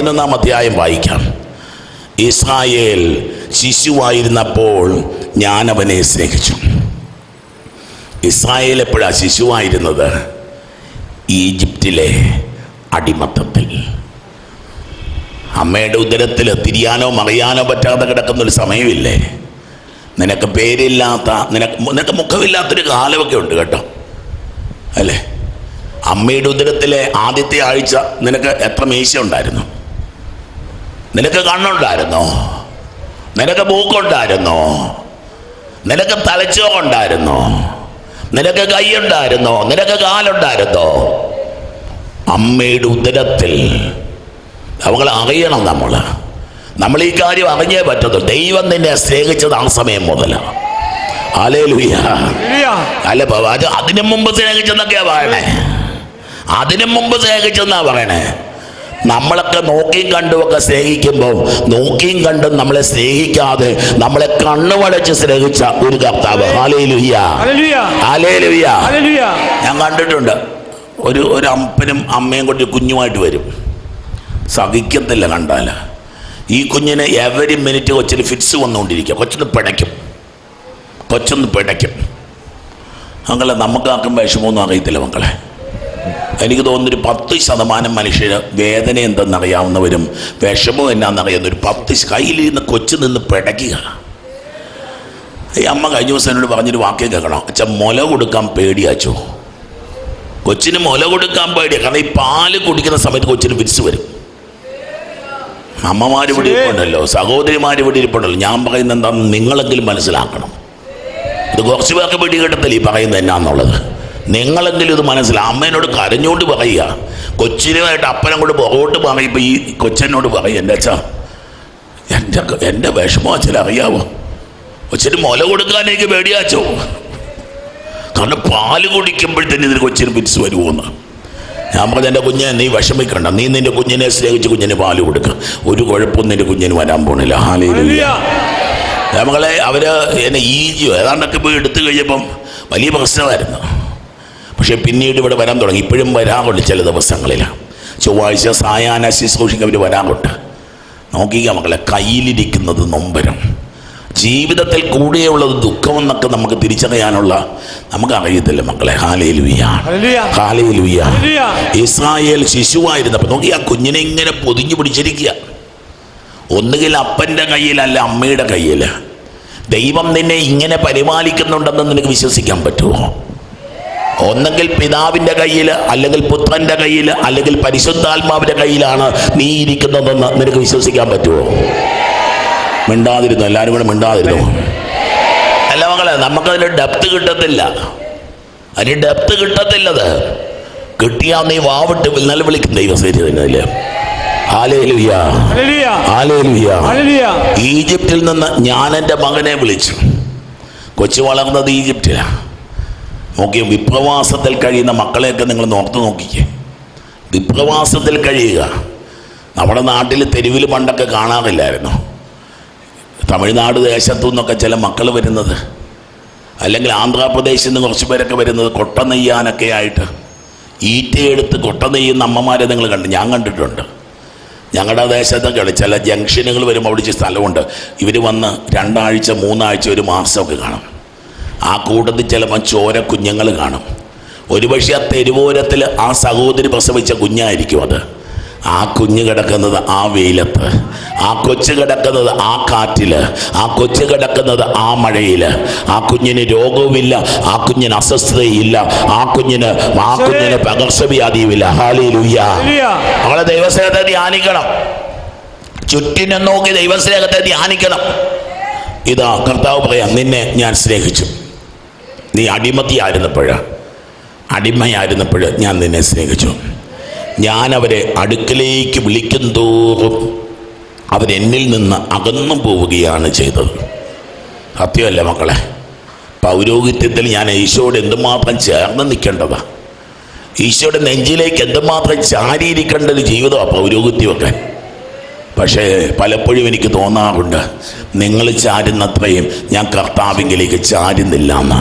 പതിനൊന്നാം അധ്യായം വായിക്കാം. ഇസ്രായേൽ ശിശുവായിരുന്നപ്പോൾ ഞാൻ അവനെ സ്നേഹിച്ചു. ഇസ്രായേൽ എപ്പോഴാണ് ശിശുവായിരുന്നത്? ഈജിപ്തിലെ അടിമത്തത്തിൽ. അമ്മയുടെ ഉദരത്തിൽ തിരിയാനോ മറിയാനോ പറ്റാതെ കിടക്കുന്ന ഒരു സമയമില്ലേ? നിനക്ക് പേരില്ലാത്ത നിനക്ക് നിനക്ക് മുഖമില്ലാത്തൊരു കാലമൊക്കെ ഉണ്ട് കേട്ടോ. അല്ലേ? അമ്മയുടെ ഉദരത്തിലെ ആദ്യത്തെ ആഴ്ച നിനക്ക് എത്ര മീശ ഉണ്ടായിരുന്നു? നിനക്ക് കണ്ണുണ്ടായിരുന്നോ? നിനക്ക് മൂക്കുണ്ടായിരുന്നോ? നിനക്ക് തലച്ചോറുണ്ടായിരുന്നോ? നിനക്ക് കൈയുണ്ടായിരുന്നോ? നിനക്ക് കാലുണ്ടായിരുന്നോ? അമ്മയുടെ ഉദരത്തിൽ അവങ്ങൾ അറിയണം നമ്മൾ. നമ്മൾ ഈ കാര്യം അറിഞ്ഞേ പറ്റത്തു. ദൈവം നിന്നെ സ്നേഹിച്ചത് ആ സമയം മുതലാണ് അല്ല അതിനു മുമ്പ് സ്നേഹിച്ചെന്നൊക്കെയാ പറയണേ. അതിനു മുമ്പ് സ്നേഹിച്ചെന്നാ പറയണേ. നമ്മളൊക്കെ നോക്കിയും കണ്ടുമൊക്കെ സ്നേഹിക്കുമ്പോൾ നോക്കിയും കണ്ടും നമ്മളെ സ്നേഹിക്കാതെ നമ്മളെ കണ്ണുവടച്ച് സ്നേഹിച്ച ഒരു കർത്താവ്. ഞാൻ കണ്ടിട്ടുണ്ട്. ഒരു ഒരു അപ്പനും അമ്മയും കൊണ്ട് കുഞ്ഞുമായിട്ട് വരും. സഹിക്കത്തില്ല കണ്ടാൽ. ഈ കുഞ്ഞിന് എവരി മിനിറ്റ് കൊച്ചിന് ഫിറ്റ്സ് വന്നുകൊണ്ടിരിക്കുക കൊച്ചൊന്ന് പിടയ്ക്കും കൊച്ചൊന്ന് പിടയ്ക്കും അങ്ങനെ നമുക്കാർക്കും വിഷമമൊന്നും അറിയത്തില്ല മക്കളെ. എനിക്ക് തോന്നുന്നൊരു പത്ത് ശതമാനം മനുഷ്യർ വേദന എന്തെന്നറിയാവുന്നവരും വിഷമം എന്നാന്നറിയാവുന്ന ഒരു പത്ത് കയ്യിൽ നിന്ന് കൊച്ചു നിന്ന് പിടയ്ക്കുക. ഈ അമ്മ കഴിഞ്ഞ ദിവസം എന്നോട് പറഞ്ഞൊരു വാക്യം കേൾക്കണം. അച്ഛൻ മുല കൊടുക്കാൻ പേടിയാച്ചോ കൊച്ചിന് മുല കൊടുക്കാൻ പേടിയാ. കാരണം ഈ പാൽ കുടിക്കുന്ന സമയത്ത് കൊച്ചിന് ഫിറ്റ്സ് വരും. അമ്മമാർ ഇവിടെ ഇരിപ്പുണ്ടല്ലോ സഹോദരിമാർ ഇവിടെ ഇരിപ്പുണ്ടല്ലോ. ഞാൻ പറയുന്നത് എന്താണെന്ന് നിങ്ങളെങ്കിലും മനസ്സിലാക്കണം. ഇത് കുറച്ച് പേർക്ക് പേടി കിട്ടത്തില്ല ഈ പറയുന്നത് എന്നാന്നുള്ളത്. നിങ്ങളെങ്കിലും ഇത് മനസ്സിലാ അമ്മേനോട് കരഞ്ഞുകൊണ്ട് പറയുക. കൊച്ചിനുമായിട്ട് അപ്പനെ കൊണ്ട് പുറകോട്ട് പറയുമ്പോൾ ഈ കൊച്ചനോട് പറയും എന്റെ അച്ഛാ എന്റെ എന്റെ വിഷമം അച്ഛൻ അറിയാവോ? കൊച്ചിന് മുല കൊടുക്കാനേക്ക് പേടിയാച്ചോ? കാരണം പാൽ കുടിക്കുമ്പോഴത്തേന് ഇതിന് കൊച്ചിന് പിരിച്ച് വരുമോന്ന് ഞാൻ പറഞ്ഞ എന്റെ കുഞ്ഞെ നീ വിഷമിക്കണ്ട. നീ നിന്റെ കുഞ്ഞിനെ സ്നേഹിച്ച് കുഞ്ഞിന് പാൽ കൊടുക്കുക ഒരു കുഴപ്പവും നിന്റെ കുഞ്ഞിന് വരാൻ പോണില്ല. ഹാലയിലില്ല നമ്മളെ അവർ എന്നെ ഈജിയോ ഏതാണ്ടൊക്കെ പോയി എടുത്തു കഴിഞ്ഞപ്പം വലിയ പ്രശ്നമായിരുന്നു. പക്ഷേ പിന്നീട് ഇവിടെ വരാൻ തുടങ്ങി. ഇപ്പോഴും വരാറുണ്ട് ചില ദിവസങ്ങളിൽ ചൊവ്വാഴ്ച സായാഹ്ന ശുശ്രൂഷയ്ക്ക് അവർ വരാറുണ്ട്. നോക്കിക്കുക മക്കളെ കയ്യിലിരിക്കുന്നത് നൊമ്പരം. ജീവിതത്തിൽ കൂടെയുള്ളത് ദുഃഖമെന്നൊക്കെ നമുക്ക് തിരിച്ചറിയാനുള്ള നമുക്ക് അറിയത്തില്ല മക്കളെ ഹാലയിലുയ്യ ഇസ്രായേൽ ശിശുവായിരുന്നപ്പോൾ നോക്കി ആ കുഞ്ഞിനെ ഇങ്ങനെ പൊതിഞ്ഞു പിടിച്ചിരിക്കുക. ഒന്നുകിൽ അപ്പന്റെ കയ്യിലല്ല അമ്മയുടെ കയ്യിൽ ദൈവം നിന്നെ ഇങ്ങനെ പരിപാലിക്കുന്നുണ്ടെന്ന് നിനക്ക് വിശ്വസിക്കാൻ പറ്റുമോ? ഒന്നെങ്കിൽ പിതാവിന്റെ കയ്യിൽ അല്ലെങ്കിൽ പുത്രന്റെ കയ്യിൽ അല്ലെങ്കിൽ പരിശുദ്ധാത്മാവിന്റെ കയ്യിലാണ് നീ ഇരിക്കുന്നതെന്ന് നിനക്ക് വിശ്വസിക്കാൻ പറ്റുമോ? മിണ്ടാതിരുന്നു? എല്ലാവരും കൂടെ മിണ്ടാതിരുന്നു? അല്ല മകളെ നമുക്കതിന് ഡെപ്ത് കിട്ടത്തില്ല. അതിന് ഡെപ്ത് കിട്ടത്തില്ലത്. കിട്ടിയാൽ നീ വാവിട്ട് നിലവിളിക്കും ദൈവസേരി തന്നെ ഈജിപ്തിൽ നിന്ന് ഞാൻ എന്റെ മകനെ വിളിച്ചു. കൊച്ചു വളർന്നത് ഈജിപ്തിലാണ് നോക്കിയ വിപ്രവാസത്തിൽ കഴിയുന്ന മക്കളെയൊക്കെ നിങ്ങൾ നോർത്ത് നോക്കിക്കേ. വിപ്രവാസത്തിൽ കഴിയുക. നമ്മുടെ നാട്ടിൽ തെരുവിൽ പണ്ടൊക്കെ കാണാറില്ലായിരുന്നു? തമിഴ്നാട് ദേശത്തു നിന്നൊക്കെ ചില മക്കൾ വരുന്നത്. അല്ലെങ്കിൽ ആന്ധ്രാപ്രദേശിൽ നിന്ന് കുറച്ച് പേരൊക്കെ വരുന്നത് കൊട്ട നെയ്യാനൊക്കെ ആയിട്ട്. ഈറ്റയെടുത്ത് കൊട്ട നെയ്യുന്ന അമ്മമാരെ നിങ്ങൾ കണ്ടു ഞാൻ കണ്ടിട്ടുണ്ട്. ഞങ്ങളുടെ ദേശത്തൊക്കെ ചില ജംഗ്ഷനുകൾ വരുമ്പോൾ അവിടെ സ്ഥലമുണ്ട്. ഇവർ വന്ന് രണ്ടാഴ്ച മൂന്നാഴ്ച ഒരു മാസമൊക്കെ കാണും. ആ കൂട്ടത്തിൽ ചിലപ്പോൾ ചോര കുഞ്ഞുങ്ങൾ കാണും. ഒരുപക്ഷെ ആ തെരുവോരത്തിൽ ആ സഹോദരി പ്രസവിച്ച കുഞ്ഞായിരിക്കും അത്. ആ കുഞ്ഞ് കിടക്കുന്നത് ആ വെയിലത്ത് ആ കൊച്ചു കിടക്കുന്നത് ആ കാറ്റിൽ ആ കൊച്ചു കിടക്കുന്നത് ആ മഴയിൽ ആ കുഞ്ഞിന് രോഗവുമില്ല ആ കുഞ്ഞിന് അസ്വസ്ഥതയില്ല ആ കുഞ്ഞിന് ആ കുഞ്ഞിന് പകർച്ചവ്യാധിയുമില്ല. ഹാലിയിലുയ്യ അവളെ ദൈവസ്നേഹത്തെ ധ്യാനിക്കണം. ചുറ്റിനെ നോക്കി ദൈവസ്നേഹത്തെ ധ്യാനിക്കണം. ഇതാ കർത്താവ് പറയാം നിന്നെ ഞാൻ സ്നേഹിച്ചു. നീ അടിമത്തിയായിരുന്നപ്പോൾ അടിമയായിരുന്നപ്പോൾ ഞാൻ നിന്നെ സ്നേഹിച്ചു. ഞാൻ അവരെ അടുക്കലേക്ക് വിളിക്കും തോറും അവരെന്നിൽ നിന്ന് അകന്നു പോവുകയാണ് ചെയ്തത്. സത്യമല്ല മക്കളെ പൗരോഹിത്യത്തിൽ ഞാൻ ഈശോയോട് എന്തുമാത്രം ചേർന്ന് നിൽക്കേണ്ടതാണ് ഈശോയുടെ നെഞ്ചിലേക്ക് എന്തുമാത്രം ചാരിയിരിക്കേണ്ട ഒരു ജീവിതമാണ് പൗരോഹിത്യമൊക്കെ പക്ഷേ പലപ്പോഴും എനിക്ക് തോന്നാറുണ്ട് നിങ്ങൾ ചാരുന്നത്രയും ഞാൻ കർത്താവിങ്കിലേക്ക് ചാരുന്നില്ല എന്നാ.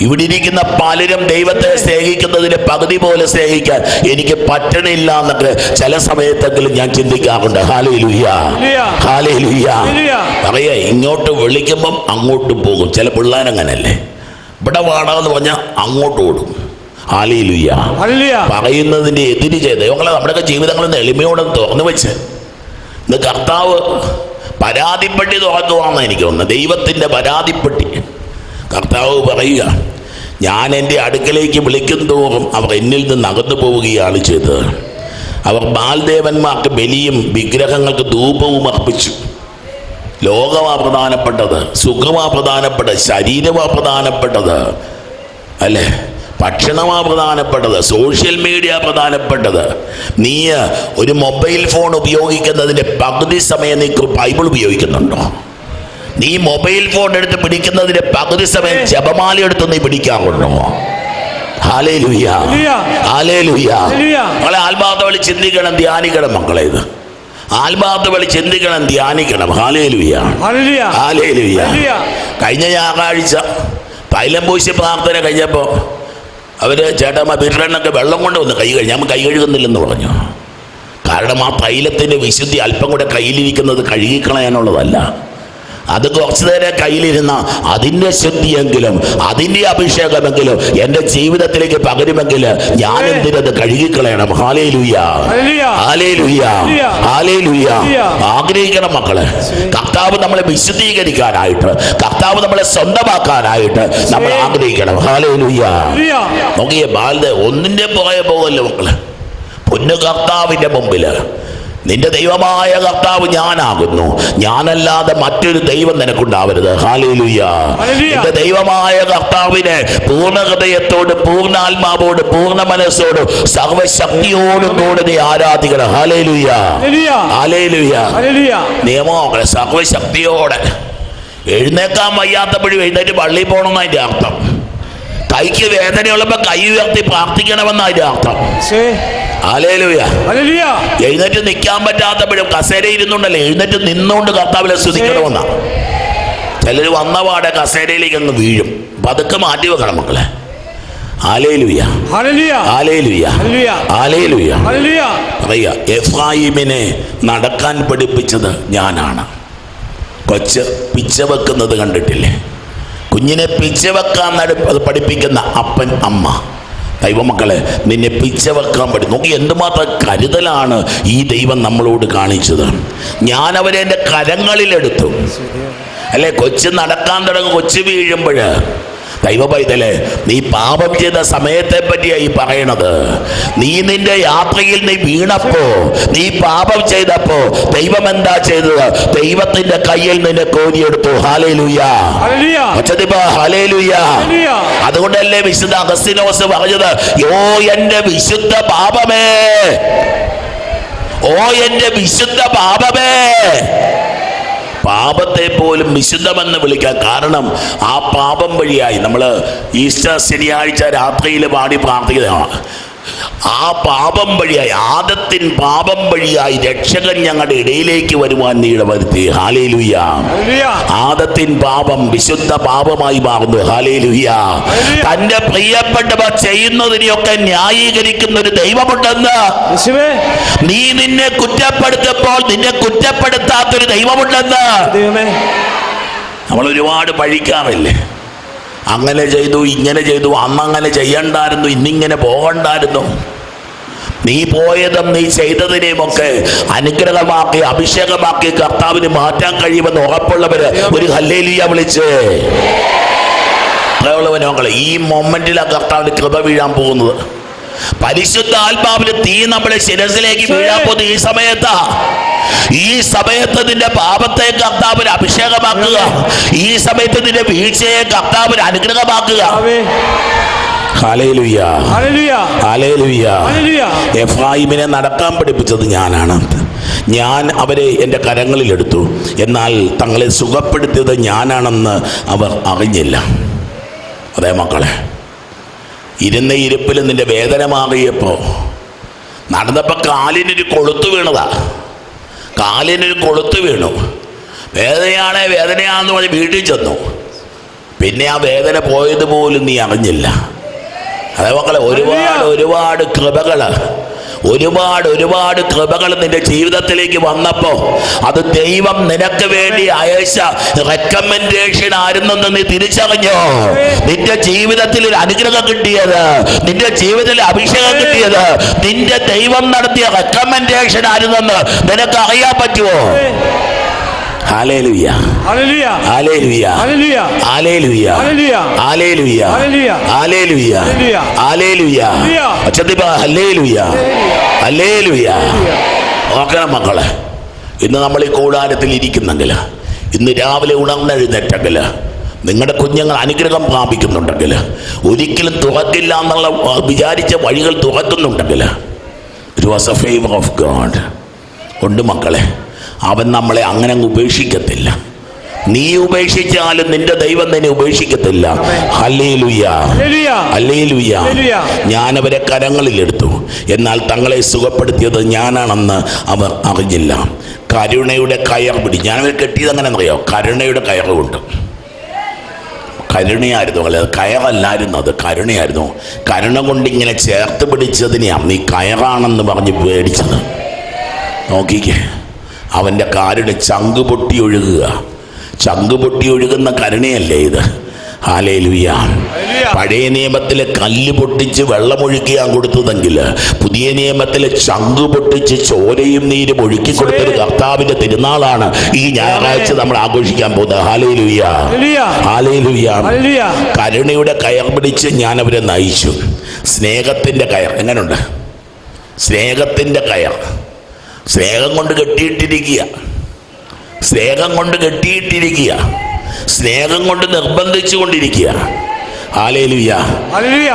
ഇവിടെ ഇരിക്കുന്ന പലരും ദൈവത്തെ സ്നേഹിക്കുന്നതിന് പകുതി പോലെ സ്നേഹിക്കാൻ എനിക്ക് പറ്റണില്ല എന്നൊക്കെ ചില സമയത്തെങ്കിലും ഞാൻ ചിന്തിക്കാറുണ്ട്. ഹാലേ ലുയ്യ ഹാലേ ലുയ്യ പറയാ ഇങ്ങോട്ട് വിളിക്കുമ്പം അങ്ങോട്ട് പോകും. ചില പിള്ളേരങ്ങനല്ലേ ഇവിടെ വാടാന്ന് പറഞ്ഞാൽ അങ്ങോട്ട് ഓടും. ഹാലേ ലുയ്യ പറയുന്നതിന്റെ എതിര് ചെയ്ത്. ദൈവങ്ങളെ നമ്മുടെയൊക്കെ ജീവിതങ്ങളിൽ നിന്ന് എളിമയോടെ തുറന്നു വെച്ച് ഇന്ന് കർത്താവ് പരാതിപ്പെട്ടി തുറക്കുവാന്ന് എനിക്ക് തോന്നുന്നത് ദൈവത്തിന്റെ പരാതിപ്പെട്ടി. കർത്താവ് പറയുക ഞാൻ എന്റെ അടുക്കലേക്ക് വിളിക്കും തോറും അവർ എന്നിൽ നിന്ന് അകന്നു പോവുകയാണ് ചെയ്തത്. അവർ ബാൽദേവന്മാർക്ക് ബലിയും വിഗ്രഹങ്ങൾക്ക് ധൂപവും അർപ്പിച്ചു. ലോകമാ പ്രധാനപ്പെട്ടത് സുഖമാ പ്രധാനപ്പെട്ടത് ശരീരമാ പ്രധാനപ്പെട്ടത്. അല്ലേ? ഭക്ഷണമാ പ്രധാനപ്പെട്ടത് സോഷ്യൽ മീഡിയ പ്രധാനപ്പെട്ടത്. നീ ഒരു മൊബൈൽ ഫോൺ ഉപയോഗിക്കുന്നതിന്റെ പകുതി സമയം നീ ബൈബിൾ ഉപയോഗിക്കുന്നുണ്ടോ? നീ മൊബൈൽ ഫോൺ എടുത്ത് പിടിക്കുന്നതിന്റെ പകുതി സമയം ജപമാല എടുത്ത് നീ പിടിക്കാറുണ്ടോ. മക്കളെ ആത്മാർത്ഥ വഴി ചിന്തിക്കണം ധ്യാനിക്കണം മക്കളെ ഇത്. ആത്മാർത്ഥ വഴി ചിന്തിക്കണം ധ്യാനിക്കണം. കഴിഞ്ഞ ഞായറാഴ്ച പൈലംപൂശി പ്രാർത്ഥന കഴിഞ്ഞപ്പോൾ അവർ ചേട്ടമ്മ ബിർണൊക്കെ വെള്ളം കൊണ്ട് വന്ന് കൈ കഴുകി ഞാൻ കൈ കഴുകുന്നില്ലെന്ന് പറഞ്ഞു. കാരണം ആ തൈലത്തിന്റെ വിശുദ്ധി അല്പം കൂടെ കയ്യിലിരിക്കുന്നത് കഴുകിക്കളയാനുള്ളതല്ല. അത് കുറച്ചു നേരം കയ്യിലിരുന്ന അതിന്റെ ശുദ്ധിയെങ്കിലും അതിന്റെ അഭിഷേകമെങ്കിലും എന്റെ ജീവിതത്തിലേക്ക് പകരുമെങ്കിൽ ഞാൻ എന്തിനത് കഴുകിക്കളയണം? ഹാലേ ഹാലേലുയ്യ ഹാലേ ഹാലേലുയ്യ ഹാലേലുയ്യ ഹല്ലേലൂയ. ആഗ്രഹിക്കണം മക്കളെ. കർത്താവ് നമ്മളെ വിശുദ്ധീകരിക്കാനായിട്ട് കർത്താവ് നമ്മളെ സ്വന്തമാക്കാനായിട്ട് നമ്മൾ ആഗ്രഹിക്കണം. Hallelujah hallelujah. നോക്കിയേ ബാലത ഒന്നിന്റെ പോയ പോകല്ലോ മക്കളെ? പൊന്നു കർത്താവിന്റെ മുമ്പിൽ. നിന്റെ ദൈവമായ കർത്താവ് ഞാനാകുന്നു. ഞാനല്ലാതെ മറ്റൊരു ദൈവം നിനക്കുണ്ടാവരുത്. ഹാലേലുയ്യ. നിന്റെ ദൈവമായ കർത്താവിനെ പൂർണ ഹൃദയത്തോട് പൂർണ ആത്മാവോട് പൂർണ മനസ്സോട് സർവശക്തിയോടും കൂടെ നീ ആരാധിക്കണം. ഹാലേലുയ്യ. ഹാലേലുയ്യ. നിയമമൊക്കെ സർവശക്തിയോടെ. എഴുന്നേക്കാൻ വയ്യാത്തപ്പോഴും എഴുന്നേറ്റ് പള്ളിയിൽ പോകണമെന്ന് അതിന്റെ അർത്ഥം. കൈക്ക് വേദനയുള്ളപ്പോൾ കൈ ഉയർത്തി പ്രാർത്ഥിക്കണമെന്ന അതിന്റെ അർത്ഥം. എഴുന്നേറ്റ് നിൽക്കാൻ പറ്റാത്തപ്പോഴും കസേര ഇരുന്നുണ്ടല്ലോ എഴുന്നേറ്റ് നിന്നുകൊണ്ട് കർത്താവിനെ സ്തുതിക്കണമെന്നാ. ചിലർ വന്ന പാടെ കസേരയിലേക്ക് അങ്ങ് വീഴും. പതുക്കെ മാറ്റി വെക്കണം മക്കളെ. എഫ്രായിമിനെ നടക്കാൻ പഠിപ്പിച്ചത് ഞാനാണ്. കൊച്ച് പിച്ച വെക്കുന്നത് കണ്ടിട്ടില്ലേ? കുഞ്ഞിനെ പിച്ച വെക്കാൻ പഠിപ്പിക്കുന്ന അപ്പൻ അമ്മ. ദൈവമക്കളെ നിന്നെ പിച്ച വെക്കാൻ പഠി നോക്കി എന്തുമാത്രം കരുതലാണ് ഈ ദൈവം നമ്മളോട് കാണിച്ചത്. ഞാൻ അവരെ എന്റെ കരങ്ങളിലെടുത്തു. അല്ലെ? കൊച്ചു നടക്കാൻ തുടങ്ങും കൊച്ചു വീഴുമ്പോൾ ദൈവ പൈതലെ നീ പാപം ചെയ്ത സമയത്തെ പറ്റിയാ ഈ പറയണത്. നീ നിന്റെ യാത്രയിൽ നീ വീണപ്പോ നീ പാപം ചെയ്തപ്പോ ദൈവം എന്താ ചെയ്തത്? ദൈവത്തിന്റെ കയ്യിൽ നിന്നെ കോരിയെടുത്തു. അതുകൊണ്ടല്ലേ വിശുദ്ധ അഗസ്തിനോസ് പറഞ്ഞത് യോ എന്റെ വിശുദ്ധ പാപമേ. ഓ എന്റെ വിശുദ്ധ പാപമേ. പാപത്തെ പോലും വിശുദ്ധമെന്ന് വിളിക്കാൻ കാരണം ആ പാപം വഴിയായി നമ്മൾ ഈസ്റ്റർ ശനിയാഴ്ച രാത്രിയിൽ പാടി പ്രാർത്ഥിക്കുന്നതാണ്. ആ പാപം വഴിയായി ആദത്തിൻ പാപം വഴിയായി രക്ഷകൻ ഞങ്ങളുടെ ഇടയിലേക്ക് വരുവാൻ നീ ഇടവരുത്തി ഹല്ലേലൂയ. ആദത്തിൻ പാപം വിശുദ്ധ പാപമായി മാറുന്നു. ഹാലേലുയ്യ തന്റെ പ്രിയപ്പെട്ടവ ചെയ്യുന്നതിനെയൊക്കെ ന്യായീകരിക്കുന്ന ഒരു ദൈവമുണ്ടെന്ന്. നീ നിന്നെ കുറ്റപ്പെടുത്തപ്പോൾ നിന്നെ കുറ്റപ്പെടുത്താത്തൊരു ദൈവമുണ്ടെന്ന്. ദൈവമേ. നമ്മൾ ഒരുപാട് പഴിക്കാറില്ലേ? അങ്ങനെ ചെയ്തു ഇങ്ങനെ ചെയ്തു അന്നങ്ങനെ ചെയ്യണ്ടായിരുന്നു ഇന്നിങ്ങനെ പോകണ്ടായിരുന്നു. നീ പോയതും നീ ചെയ്തതിനെയുമൊക്കെ അനുഗ്രഹമാക്കി അഭിഷേകമാക്കി കർത്താവിന് മാറ്റാൻ കഴിയുമെന്ന് ഉറപ്പുള്ളവര് ഒരു ഹല്ലേലിയ വിളിച്ച്. മക്കളെ ഈ മൊമെന്റിലാണ് കർത്താവിന് കൃപ വീഴാൻ പോകുന്നത്. പരിശുദ്ധ ആത്മാവിന് തീ നമ്മുടെ ശിരസിലേക്ക് വീഴാൻ പോകുന്നത് ഈ സമയത്താ. ഈ സമയത്ത് നിന്റെ പാപത്തെ കർത്താവിന് അഭിഷേകമാക്കുക. ഈ സമയത്ത് നിന്റെ വീഴ്ചയെ കർത്താവിന് അനുഗ്രഹമാക്കുക. എഫ്രാഹിമിനെ നടക്കാൻ പഠിപ്പിച്ചത് ഞാനാണ്. ഞാൻ അവരെ എന്റെ കരങ്ങളിലെടുത്തു. എന്നാൽ തങ്ങളെ സുഖപ്പെടുത്തിയത് ഞാനാണെന്ന് അവർ അറിഞ്ഞില്ല. അതേ മക്കളെ ഇരുന്ന ഇരിപ്പിൽ നിന്റെ വേദന മാറിയപ്പോൾ നടന്നപ്പോൾ കാലിനൊരു കൊളുത്തു വീണതാ. കാലിനൊരു കൊളുത്ത് വീണു. വേദനയാണേ വേദനയാണെന്ന് പറഞ്ഞ് വീട്ടിൽ ചെന്നു. പിന്നെ ആ വേദന പോയതുപോലും നീ അറിഞ്ഞില്ല. അതേ മക്കളെ ഒരുപാട് ഒരുപാട് കൃപകൾ ഒരുപാട് ഒരുപാട് കൃപകൾ നിന്റെ ജീവിതത്തിലേക്ക് വന്നപ്പോ അത് ദൈവം നിനക്ക് വേണ്ടി അയച്ച റെക്കമെൻഡേഷൻ ആയിരുന്നെന്ന് നീ തിരിച്ചറിഞ്ഞോ? നിന്റെ ജീവിതത്തിൽ ഒരു അനുഗ്രഹം കിട്ടിയത് നിന്റെ ജീവിതത്തിൽ അഭിഷേകം കിട്ടിയത് നിന്റെ ദൈവം നടത്തിയ റെക്കമെൻഡേഷൻ ആയിരുന്നെന്ന് നിനക്ക് അറിയാൻ പറ്റുമോ? നോക്കണം മക്കളെ ഇന്ന് നമ്മൾ ഈ കൂടാരത്തിൽ ഇരിക്കുന്നെങ്കിൽ ഇന്ന് രാവിലെ ഉണർന്നെഴുന്നേറ്റെങ്കിൽ നിങ്ങളുടെ കുഞ്ഞുങ്ങൾ അനുഗ്രഹം പ്രാപിക്കുന്നുണ്ടെങ്കിൽ ഒരിക്കലും തുറക്കില്ല എന്നുള്ള വിചാരിച്ച വഴികൾ തുറക്കുന്നുണ്ടെങ്കിൽ it was a favour of God ഉണ്ട് മക്കളെ അവൻ നമ്മളെ അങ്ങനെ അങ്ങ് ഉപേക്ഷിക്കത്തില്ല. നീ ഉപേക്ഷിച്ചാലും നിന്റെ ദൈവം നിന്നെ ഉപേക്ഷിക്കത്തില്ല. ഞാനവരെ കരങ്ങളിലെടുത്തു. എന്നാൽ തങ്ങളെ സുഖപ്പെടുത്തിയത് ഞാനാണെന്ന് അവർ അറിഞ്ഞില്ല. കരുണയുടെ കയർ പിടി. ഞാനവരെ കെട്ടിയത് അങ്ങനെ അറിയോ കരുണയുടെ കയറുകൊണ്ട്. കരുണയായിരുന്നു അല്ലെ? കയറല്ലായിരുന്നു അത്. കരുണയായിരുന്നു. കരുണ കൊണ്ട് ഇങ്ങനെ ചേർത്ത് പിടിച്ചതിനെയാണ് നീ കയറാണെന്ന് പറഞ്ഞ് പേടിച്ചത്. നോക്കിക്കേ. അവന്റെ കാരുടെ ചങ്ക് പൊട്ടി ഒഴുകുക. ചങ്ക് പൊട്ടി ഒഴുകുന്ന കരുണയല്ലേ ഇത്? ഹാലേലുയ്യ പഴയ നിയമത്തിലെ കല്ല് പൊട്ടിച്ച് വെള്ളമൊഴുക്കിയാൻ കൊടുത്തതെങ്കിൽ പുതിയ നിയമത്തിലെ ചങ്ക് പൊട്ടിച്ച് ചോരയും നീരും ഒഴുക്കി കൊടുത്തൊരു കർത്താവിന്റെ തിരുനാളാണ്. ഈ ഞായറാഴ്ച നമ്മൾ ആഘോഷിക്കാൻ പോകുന്നത്. Hallelujah hallelujah. കരുണയുടെ കയർ പിടിച്ച് ഞാൻ അവരെ നയിച്ചു. സ്നേഹത്തിന്റെ കയർ. എങ്ങനെയുണ്ട് സ്നേഹത്തിന്റെ കയർ. സ്നേഹം കൊണ്ട് കെട്ടിയിട്ടിരിക്കുക. സ്നേഹം കൊണ്ട് കെട്ടിയിട്ടിരിക്കുക. സ്നേഹം കൊണ്ട് നിർബന്ധിച്ചു കൊണ്ടിരിക്കുക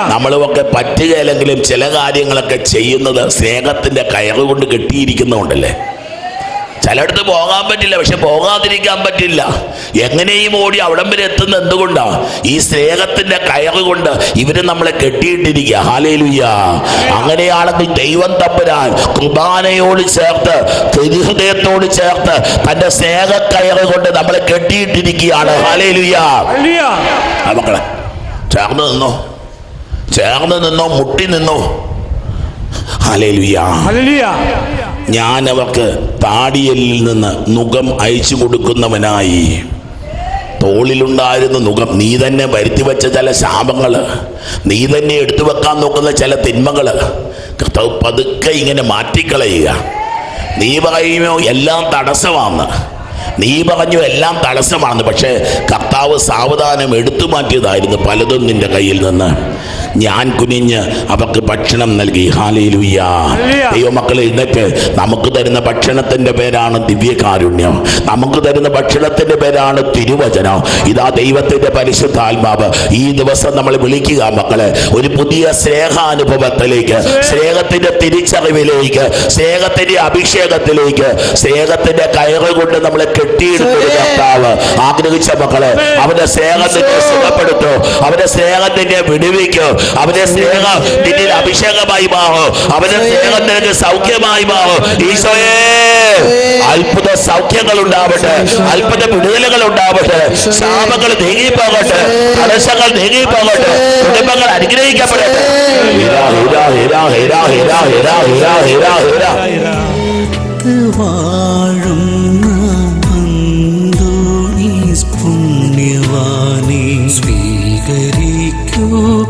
നമ്മളൊക്കെ പറ്റുകയില്ലെങ്കിലും ചില കാര്യങ്ങളൊക്കെ ചെയ്യുന്നത് സ്നേഹത്തിന്റെ കയറുകൊണ്ട് കെട്ടിയിരിക്കുന്നതുകൊണ്ടല്ലേ? ചിലയിടത്ത് പോകാൻ പറ്റില്ല പക്ഷെ പോകാതിരിക്കാൻ പറ്റില്ല. എങ്ങനെയും ഓടി അവിടം വരെ എത്തുന്ന എന്തുകൊണ്ടാണ് ഈ സ്നേഹത്തിന്റെ കയറ് കൊണ്ട് ഇവർ നമ്മളെ കെട്ടിയിട്ടിരിക്കുക ഹാലേലുയ്യ അങ്ങനെയാണെങ്കിൽ ദൈവം തമ്പുരാൻ കുർബാനയോട് ചേർത്ത് തിരുഹൃദയത്തോട് ചേർത്ത് തന്റെ സ്നേഹ കയറ് കൊണ്ട് നമ്മളെ കെട്ടിയിട്ടിരിക്കുകയാണ് ഹാലേലുയ്യ മക്കളെ ചേർന്ന് നിന്നോ. ചേർന്ന് നിന്നോ മുട്ടി നിന്നോ. Hallelujah hallelujah. ഞാൻ അവർക്ക് താടിയലിൽ നിന്ന് നുഖം അയച്ചു കൊടുക്കുന്നവനായി. തോളിലുണ്ടായിരുന്ന നുഖം നീ തന്നെ വരുത്തി വെച്ച ചില ശാപങ്ങൾ നീ തന്നെ എടുത്തു വെക്കാൻ നോക്കുന്ന ചില തിന്മകൾ കർത്താവ് പതുക്കെ ഇങ്ങനെ മാറ്റിക്കളയുക. നീ പറയുമോ എല്ലാം തടസ്സമാണ്. നീ പറഞ്ഞു എല്ലാം തടസ്സമാണെന്ന് പക്ഷേ കർത്താവ് സാവധാനം എടുത്തു മാറ്റിയതായിരുന്നു പലതും നിന്റെ കയ്യിൽ നിന്ന്. ഞാൻ കുനിഞ്ഞ് അവർക്ക് ഭക്ഷണം നൽകി. ഹാലേലുയ്യ. ദൈവമക്കളെ എഴുന്നേറ്റ് നമുക്ക് തരുന്ന ഭക്ഷണത്തിന്റെ പേരാണ് ദിവ്യകാരുണ്യം. നമുക്ക് തരുന്ന ഭക്ഷണത്തിന്റെ പേരാണ് തിരുവചനം. ഇതാ ദൈവത്തിന്റെ പരിശുദ്ധാത്മാവ്. ഈ ദിവസം നമ്മൾ വിളിക്കുക മക്കളെ ഒരു പുതിയ സ്നേഹാനുഭവത്തിലേക്ക് സ്നേഹത്തിന്റെ തിരിച്ചറിവിലേക്ക് സ്നേഹത്തിന്റെ അഭിഷേകത്തിലേക്ക് സ്നേഹത്തിന്റെ കയറ് കൊണ്ട് നമ്മളെ കെട്ടിയിടുന്ന കർത്താവ് ആഗ്രഹിച്ച മക്കളെ അവന്റെ സ്നേഹത്തിന്റെ സുഖപ്പെടുത്തോ. അവന്റെ സ്നേഹത്തിന്റെ വിടുവിക്കോ. അവന്റെ സ്നേഹം നിന്നിൽ അഭിഷേകമായി മാറും. അവന്റെ സ്നേഹം നിനക്ക് സൗഖ്യമായി മാറും. ഈശോയെ അത്ഭുത സൗഖ്യങ്ങൾ ഉണ്ടാവട്ടെ അത്ഭുത വിടുതലുകൾ ഉണ്ടാവട്ടെ ശാപങ്ങൾ നീങ്ങിപ്പോകട്ടെ. തടസ്സങ്ങൾ നീങ്ങിപ്പോകട്ടെ. കുടുംബങ്ങൾ അനുഗ്രഹിക്കപ്പെടട്ടെ. ഹിരാ, ഹിരാ, ഹിരാ, ഹിരാ, ഹിരാ, ഹിരാ, ഹിരാ, ഹിരാ, ഹിരാ.